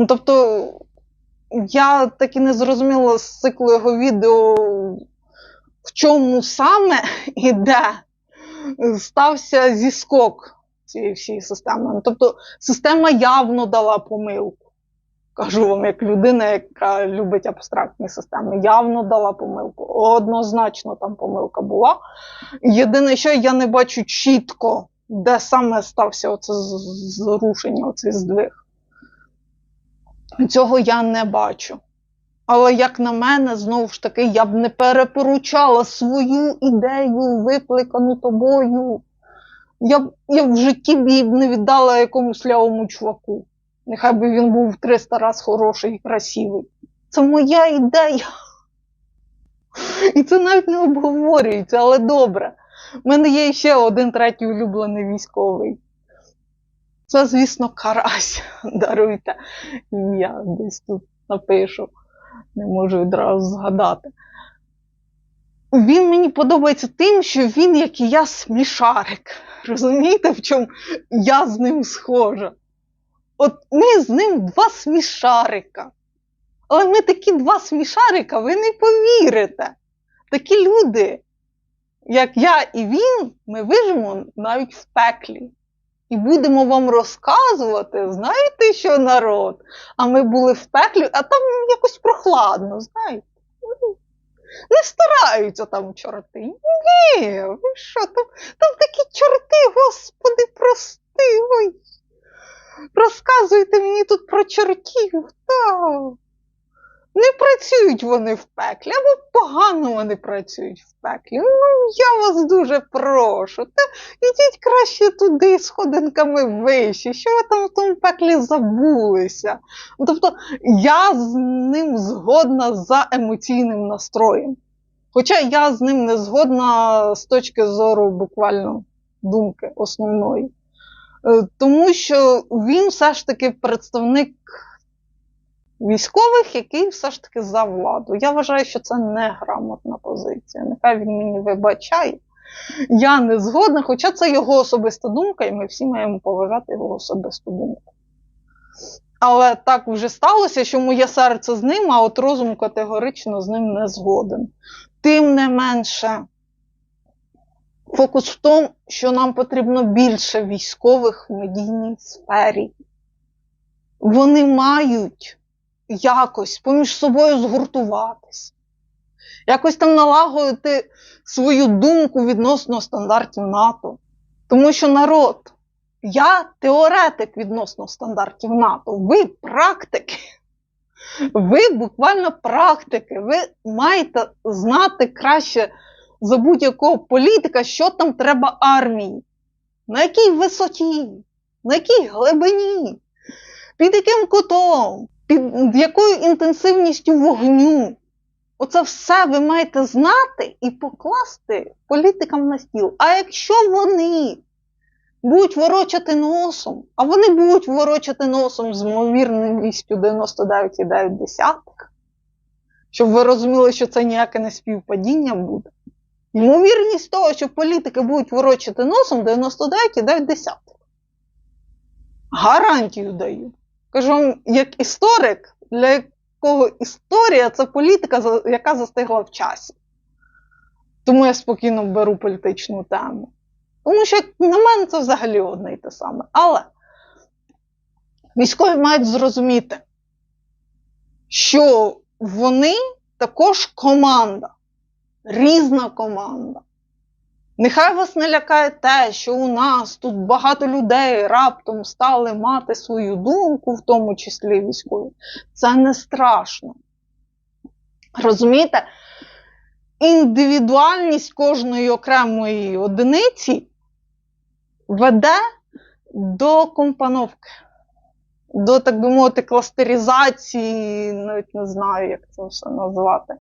Ну, тобто, я так і не зрозуміла з циклу його відео, в чому саме і де стався зіскок цієї всієї системи. Ну, Тобто, система явно дала помилку. Кажу вам, як людина, яка любить абстрактні системи, явно дала помилку. Однозначно там помилка була. Єдине, що я не бачу чітко, де саме стався оце зрушення, оцей здвиг. Цього я не бачу. Але, як на мене, знову ж таки, я б не перепоручала свою ідею, викликану тобою. Я б я в житті б не віддала якомусь лявому чуваку. Нехай би він був в 300 раз хороший і красивий. Це моя ідея. І це навіть не обговорюється, але добре. У мене є ще один третій улюблений військовий. Це, звісно, карась. Даруйте. Я десь тут напишу. Не можу відразу згадати. Він мені подобається тим, що він, як і я, смішарик. Розумієте, в чому я з ним схожа? От ми з ним два смішарика. Але ми такі два смішарика, ви не повірите. Такі люди, як я і він, ми вижимо навіть в пеклі. І будемо вам розказувати, знаєте, що народ? А ми були в пеклі, а там якось прохладно, знаєте. Ну, Не стараються там чорти. Ні, ви що там, там такі чорти, господи, прости. Ой. Розказуйте мені тут про чортів. Та. Не працюють вони в пеклі, або погано вони працюють в пеклі. Ну, я вас дуже прошу. Та ідіть краще туди сходинками вище. Що ви там в тому пеклі забулися? Тобто я з ним згодна за емоційним настроєм. Хоча я з ним не згодна з точки зору буквально думки основної. Е, Тому що він все ж таки представник військових, який все ж таки за владу. Я вважаю, що це неграмотна позиція. Нехай він мені вибачає. Я не згодна, хоча це його особиста думка, і ми всі маємо поважати його особисту думку. Але так вже сталося, що моє серце з ним, а от розум категорично з ним не згоден. Тим не менше, фокус в тому, що нам потрібно більше військових в медійній сфері. Вони мають якось поміж собою згуртуватись, якось там налагодити свою думку відносно стандартів НАТО. Тому що народ, я теоретик відносно стандартів НАТО, ви практики. Ви буквально практики. Ви маєте знати краще за будь-якого політика, що там треба армії, на якій висоті, на якій глибині, під яким кутом, під якою інтенсивністю вогню. Оце все ви маєте знати і покласти політикам на стіл. А якщо вони будуть ворочати носом, а вони будуть ворочати носом з ймовірністю 99,9, щоб ви розуміли, що це ніяке не співпадіння буде. Ймовірність того, що політики будуть ворочати носом 99,9. Гарантію даю. Кажу як історик, для якого історія це політика, яка застигла в часі. Тому я спокійно беру політичну тему. Тому що, на мене, це взагалі одне і те саме. Але військові мають зрозуміти, що вони також команда, різна команда. Нехай вас не лякає те, що у нас тут багато людей раптом стали мати свою думку, в тому числі військові. Це не страшно. Розумієте? Індивідуальність кожної окремої одиниці веде до компоновки, до, так би мовити, кластеризації, навіть не знаю, як це все назвати.